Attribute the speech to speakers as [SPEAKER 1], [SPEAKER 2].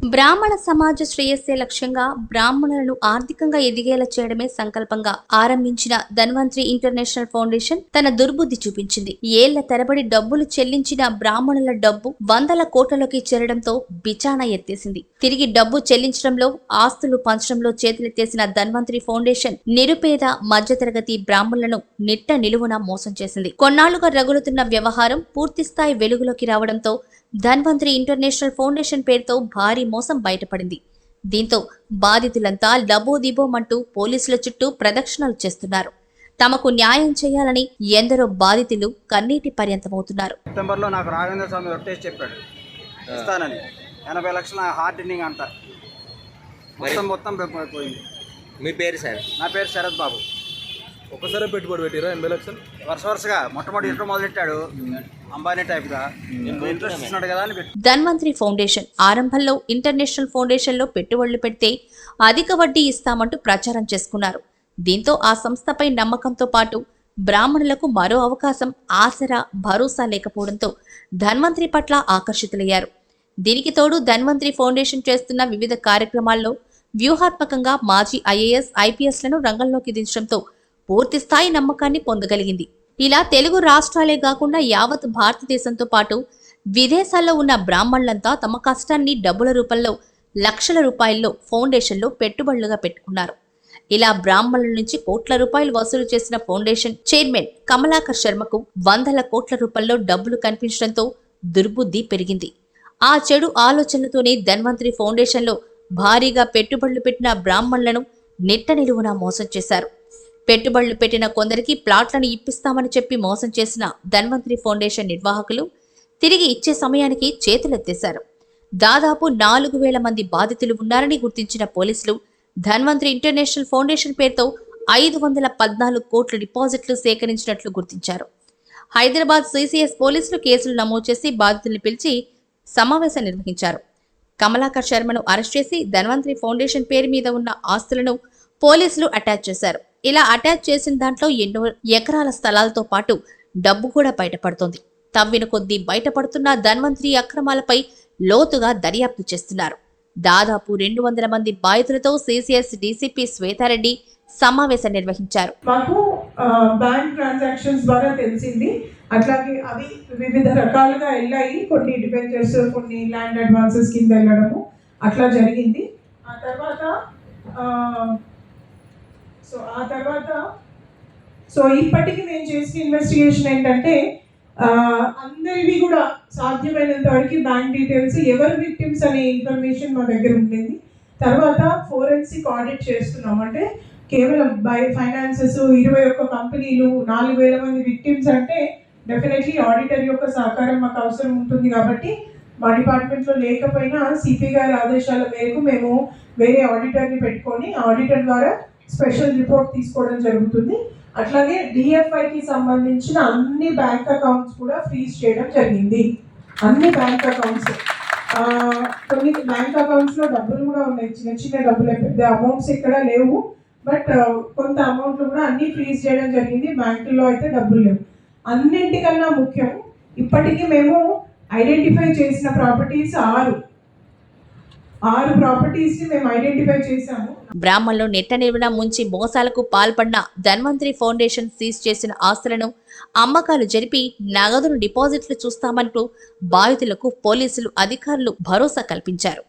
[SPEAKER 1] బ్రాహ్మణ సమాజ శ్రేయస్సే లక్ష్యంగా బ్రాహ్మణులను ఆర్థికంగా ఎదిగేలా చేయడమే సంకల్పంగా ఆరంభించిన ధన్వంతరి ఇంటర్నేషనల్ ఫౌండేషన్ తన దుర్బుద్ధి చూపించింది. ఏళ్ళ తరబడి డబ్బులు చెల్లించిన బ్రాహ్మణుల డబ్బు వందల కోట్లలోకి చేరడంతో బిచానా ఎత్తేసింది. తిరిగి డబ్బు చెల్లించడంలో ఆస్తులు పంచడంలో చేతులెత్తేసిన ధన్వంతరి ఫౌండేషన్ నిరుపేద మధ్యతరగతి బ్రాహ్మణులను నిట్ట నిలువున మోసం చేసింది. కొన్నాళ్ళుగా రగులుతున్న వ్యవహారం పూర్తిస్థాయి వెలుగులోకి రావడంతో ధన్వంతరి ఇంటర్నేషనల్ ఫౌండేషన్ పేరుతో భారీ మోసం బయటపడింది. దీంతో బాధితులంతా లబోదిబోమంటూ పోలీసుల చుట్టూ ప్రదక్షిణలు చేస్తున్నారు. తమకు న్యాయం చేయాలని ఎందరో బాధితులు కన్నీటి పర్యంతమవుతున్నారు.
[SPEAKER 2] సెప్టెంబర్లో నాకు రాఘవేంద్ర స్వామి ఒట్టేసి చెప్పాడు. ఇస్తానని. ఎనభై లక్షల హార్డెనింగ్ అంట. మొత్తం మొత్తం పోయి- పోయింది.
[SPEAKER 3] మీ పేరు సార్?
[SPEAKER 2] నా పేరు శరత్ బాబు.
[SPEAKER 4] ఒక్కసారి పెట్టుబడి పెట్టిరా ఎనభై లక్షలు?
[SPEAKER 2] వరుస వరుసగా మొట్టమొదటి ఇంట్లో మొదలెట్టాడు? అంబానీ టైప్గా. ఇంట్రెస్ట్ ఇస్తున్నాడు కదా అని పెట్టు.
[SPEAKER 1] ధన్వంతరి ఫౌండేషన్ ఆరంభంలో ఇంటర్నేషనల్ ఫౌండేషన్లో పెట్టుబడులు పెడితే అధిక వడ్డీ ఇస్తామంటూ ప్రచారం చేసుకున్నారు. దీంతో ఆ సంస్థపై నమ్మకంతో పాటు బ్రాహ్మణులకు మరో అవకాశం ఆసరా భరోసా లేకపోవడంతో ధన్వంతరి పట్ల ఆకర్షితులయ్యారు. దీనికి తోడు ధన్వంతరి ఫౌండేషన్ చేస్తున్న వివిధ కార్యక్రమాల్లో వ్యూహాత్మకంగా మాజీ ఐఏఎస్ ఐపీఎస్లను రంగంలోకి దించడంతో పూర్తిస్థాయి నమ్మకాన్ని పొందగలిగింది. ఇలా తెలుగు రాష్ట్రాలే కాకుండా యావత్ భారతదేశంతో పాటు విదేశాల్లో ఉన్న బ్రాహ్మణులంతా తమ కష్టాన్ని డబ్బుల రూపంలో లక్షల రూపాయల్లో ఫౌండేషన్లో పెట్టుబడులుగా పెట్టుకున్నారు. ఇలా బ్రాహ్మణుల నుంచి కోట్ల రూపాయలు వసూలు చేసిన ఫౌండేషన్ చైర్మన్ కమలాకర్ శర్మకు వందల కోట్ల రూపాయల్లో డబ్బులు కనిపించడంతో దుర్బుద్ధి పెరిగింది. ఆ చెడు ఆలోచనలతోనే ధన్వంతరి ఫౌండేషన్లో భారీగా పెట్టుబడులు పెట్టిన బ్రాహ్మణులను నిట్ట నిలువున మోసం చేశారు. పెట్టుబడులు పెట్టిన కొందరికి ప్లాట్లను ఇప్పిస్తామని చెప్పి మోసం చేసిన ధన్వంతరి ఫౌండేషన్ నిర్వాహకులు తిరిగి ఇచ్చే సమయానికి చేతులెత్తేశారు. దాదాపు నాలుగు వేల మంది బాధితులు ఉన్నారని గుర్తించిన పోలీసులు ధన్వంతరి ఇంటర్నేషనల్ ఫౌండేషన్ పేరుతో ఐదు వందల పద్నాలుగు కోట్ల డిపాజిట్లు సేకరించినట్లు గుర్తించారు. హైదరాబాద్ సిసిఎస్ పోలీసులు కేసులు నమోదు చేసి బాధితుల్ని పిలిచి సమావేశం నిర్వహించారు. కమలాకర్ శర్మను అరెస్ట్ చేసి ధన్వంతరి ఫౌండేషన్ పేరు మీద ఉన్న ఆస్తులను పోలీసులు అటాచ్ చేశారు. ఇలా అటాచ్ చేసిన దాంట్లో ఎన్నో ఎకరాల స్థలాలతో పాటు డబ్బు కూడా బయటపడుతోంది. తవ్విన కొద్దీ బయటపడుతున్న ధన్వంతరి అక్రమాలపై లోతుగా దర్యాప్తు చేస్తున్నారు. దాదాపు రెండు వందల మంది బాధితులతో సిసిఎస్ డీసీపీ శ్వేతారెడ్డి సమావేశం నిర్వహించారు.
[SPEAKER 5] మాకు బ్యాంక్ ట్రాన్సాక్షన్స్ ద్వారా తెలిసింది. అట్లాగే అవి వివిధ రకాలుగా వెళ్ళాయి. కొన్ని డిపెంచర్స్ కొన్ని ల్యాండ్ అడ్వాన్సెస్ కింద వెళ్ళడము అట్లా జరిగింది. ఆ తర్వాత సో ఆ తర్వాత సో ఇప్పటికి నేను చేసిన ఇన్వెస్టిగేషన్ ఏంటంటే అందరివి కూడా సాధ్యమైనంత వరకు బ్యాంక్ డీటెయిల్స్ ఎవరు విక్టిమ్స్ అనే ఇన్ఫర్మేషన్ మా దగ్గర ఉండింది. తర్వాత ఫోరెన్సిక్ ఆడిట్ చేస్తున్నాం. అంటే కేవలం బై ఫైనాన్సెస్ ఇరవై ఒక్క కంపెనీలు నాలుగు వేల మంది విక్టిమ్స్ అంటే డెఫినెట్లీ ఆడిటర్ యొక్క సహకారం మాకు అవసరం ఉంటుంది కాబట్టి మా డిపార్ట్మెంట్లో లేకపోయినా సిపి గారి ఆదేశాల మేరకు మేము వేరే ఆడిటర్ని పెట్టుకొని ఆడిటర్ ద్వారా స్పెషల్ రిపోర్ట్ తీసుకోవడం జరుగుతుంది. అట్లాగే డిఎఫ్ఐకి సంబంధించిన అన్ని బ్యాంక్ అకౌంట్స్ కూడా ఫ్రీజ్ చేయడం జరిగింది. అన్ని బ్యాంక్ అకౌంట్స్. కొన్ని బ్యాంక్ అకౌంట్స్లో డబ్బులు కూడా ఉన్నాయి. చిన్న చిన్న డబ్బులు పెద్ద అమౌంట్స్ ఇక్కడ లేవు. బట్ కొంత అమౌంట్లు కూడా అన్నీ ఫ్రీజ్ చేయడం జరిగింది. బ్యాంకుల్లో అయితే డబ్బులు లేవు. అన్నింటికన్నా ముఖ్యం ఇప్పటికీ మేము ఐడెంటిఫై చేసిన ప్రాపర్టీస్ ఆరు. ఆరు ప్రాపర్టీస్ని మేము ఐడెంటిఫై చేశాము.
[SPEAKER 1] బ్రాహ్మణులు నెట్ట నిర్వహణ ముంచి మోసాలకు పాల్పడిన ధన్వంతరి ఫౌండేషన్ సీజ్ చేసిన ఆస్తులను అమ్మకాలు జరిపి నగదును డిపాజిట్లు చూస్తామంటూ బాధితులకు పోలీసులు అధికారులు భరోసా కల్పించారు.